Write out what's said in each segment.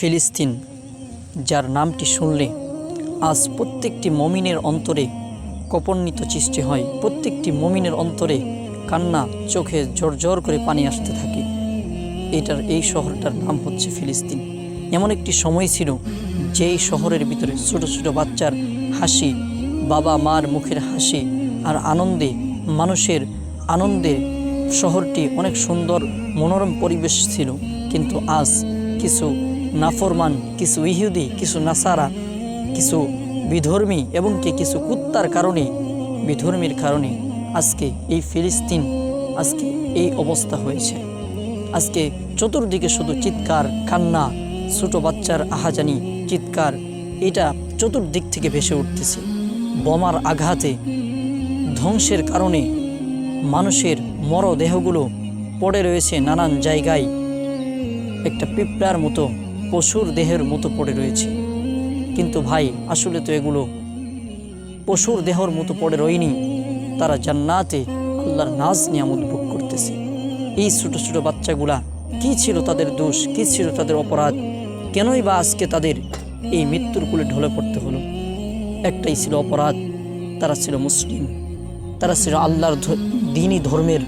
ফিলিস্তিন, যার নামটি শুনলে আজ প্রত্যেকটি মমিনের অন্তরে কপর্ণিত সৃষ্টি হয়। প্রত্যেকটি মমিনের অন্তরে কান্না চোখে ঝরঝর করে পানি আসতে থাকে। এটার এই শহরটার নাম হচ্ছে ফিলিস্তিন। এমন একটি সময় ছিল যেই শহরের ভিতরে ছোট ছোট বাচ্চার হাসি, বাবা মার মুখের হাসি আর আনন্দে মানুষের আনন্দে শহরটি অনেক সুন্দর, মনোরম পরিবেশ ছিল। কিন্তু আজ কিছু নাফরমান, কিছু ইহুদি, কিছু নাসারা, কিছু বিধর্মী এবং কি কিছু কুত্তার কারণে, বিধর্মীর কারণে আজকে এই ফিলিস্তিন, আজকে এই অবস্থা হয়েছে। আজকে চতুর্দিকে শুধু চিৎকার, কান্না, ছোট বাচ্চার আহাজানি, চিৎকার, এটা চতুর্দিক থেকে ভেসে উঠতেছে। বোমার আঘাতে, ধ্বংসের কারণে মানুষের মরদেহগুলো পড়ে রয়েছে নানান জায়গায়। একটা পিঁপড়ার মতো পশুর দেহের মতো পড়ে রয়েছে। কিন্তু ভাই, আসলে তো এগুলো পশুর দেহর মতো পড়ে রয়নি তারা জান্নাতে আল্লাহর নাজ নিয়ামত ভোগ করতেছে। এই ছোট ছোট বাচ্চাগুলা, কি ছিল তাদের দোষ, কি ছিল তাদের অপরাধ? কেনই বা আজকে তাদের এই মৃত্যুর কুলে ঢলে পড়তে হলো? একটাই ছিল অপরাধ, তারা ছিল মুসলিম। তারা ছিল আল্লাহর দিনই ধর্মের,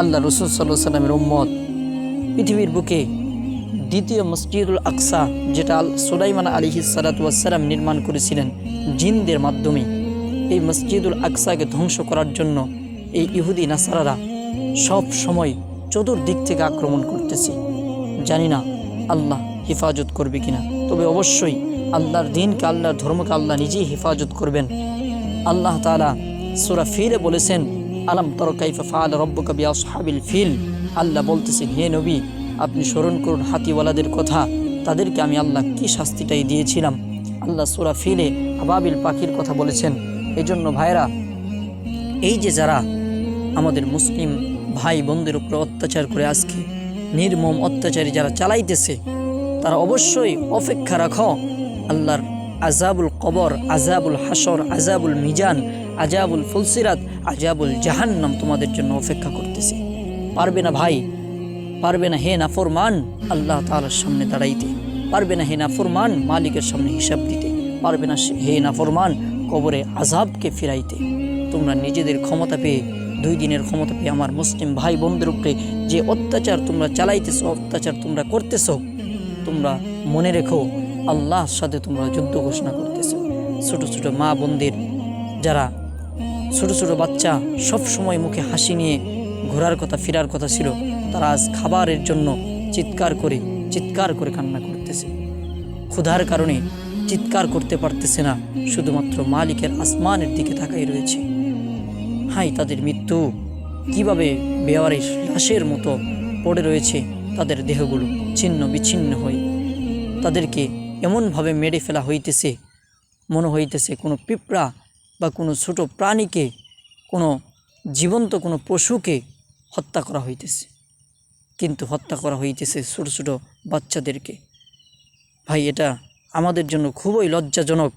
আল্লাহ রসুল সাল্লাহ সাল্লামের উম্মত। পৃথিবীর বুকে দ্বিতীয় মসজিদুল আকসা, যেটা আল সুলাইমান আলিহি সালাতাম নির্মাণ করেছিলেন জিনদের মাধ্যমে। এই মসজিদুল আকসাকে ধ্বংস করার জন্য এই ইহুদি নাসারারা সব সময় চতুর্দিক থেকে আক্রমণ করতেছে। জানি না আল্লাহ হেফাজত করবে কিনা, তবে অবশ্যই আল্লাহর দিনকে, আল্লাহর ধর্মকে আল্লাহ নিজেই হেফাজত করবেন। আল্লাহ তালা সুরা ফিলে বলেছেন, আলাম তরকাইফা ফাল রব্বকা বিয়া সাহাবিল ফিল? আল্লাহ বলতেছেন, হে নবী আপনি স্মরণ করুন হাতিওয়ালাদের কথা। তাদেরকে আমি আল্লাহ কি শাস্তিটাই দিয়েছিলাম। আল্লাহ সুরা ফিলে আবাবিল পাখির কথা বলেছেন। এজন্য ভাইরা এই যে যারা আমাদের মুসলিম ভাই বোনদের উপরে অত্যাচার করে আজকে নির্মম অত্যাচারী যারা চালাইতেছে, তারা অবশ্যই অপেক্ষা রাখো। আল্লাহর আজাবুল কবর আজাবুল হাসর আজাবুল মিজান আজাবুল ফুলসিরাত আজাবুল জাহান্নাম তোমাদের জন্য অপেক্ষা করতেছে। পারবে না ভাই? পারবে না হে নাফরমান? আল্লাহ তাআলার সামনে দাঁড়াইতে। পারবে না হে নাফরমান? মালিকের সামনে হিসাব দিতে। পারবে না হে নাফরমান, কবরে আজাবকে ফিরাইতে। তোমরা নিজেদের ক্ষমতা পেয়ে, দুই দিনের ক্ষমতা পেয়ে আমার মুসলিম ভাই বোনদের উপরে যে অত্যাচার তোমরা চালাইতেছ, অত্যাচার তোমরা করতেছো, তোমরা মনে রেখো, আল্লাহর সাথে তোমরা যুদ্ধ ঘোষণা করতেছো। ছোট ছোট মা বোনদের যারা, ছোট ছোট বাচ্চা সব সময় মুখে হাসি নিয়ে ঘোরার কথা, ফেরার কথা ছিল তারা আজ খাবারের জন্য চিৎকার করে চিৎকার করে কান্না করতেছে। ক্ষুধার কারণে চিৎকার করতে পারতেছে না, শুধুমাত্র মালিকের আসমানের দিকে তাকাই রয়েছে। হাই তাদের মৃত্যু! কীভাবে বেওয়ারি লাশের মতো পড়ে রয়েছে তাদের দেহগুলো ছিন্ন বিচ্ছিন্ন হয়ে। তাদেরকে এমনভাবে মেরে ফেলা হইতেছে, মনে হইতেছে কোনো পিঁপড়া বা কোনো ছোট প্রাণীকে, কোনো জীবন্ত কোনো পশুকে হত্যা করা হইতেছে। কিন্তু হত্যা করা হইতেছে ছোটো ছোটো বাচ্চাদেরকে। ভাই এটা আমাদের জন্য খুবই লজ্জাজনক।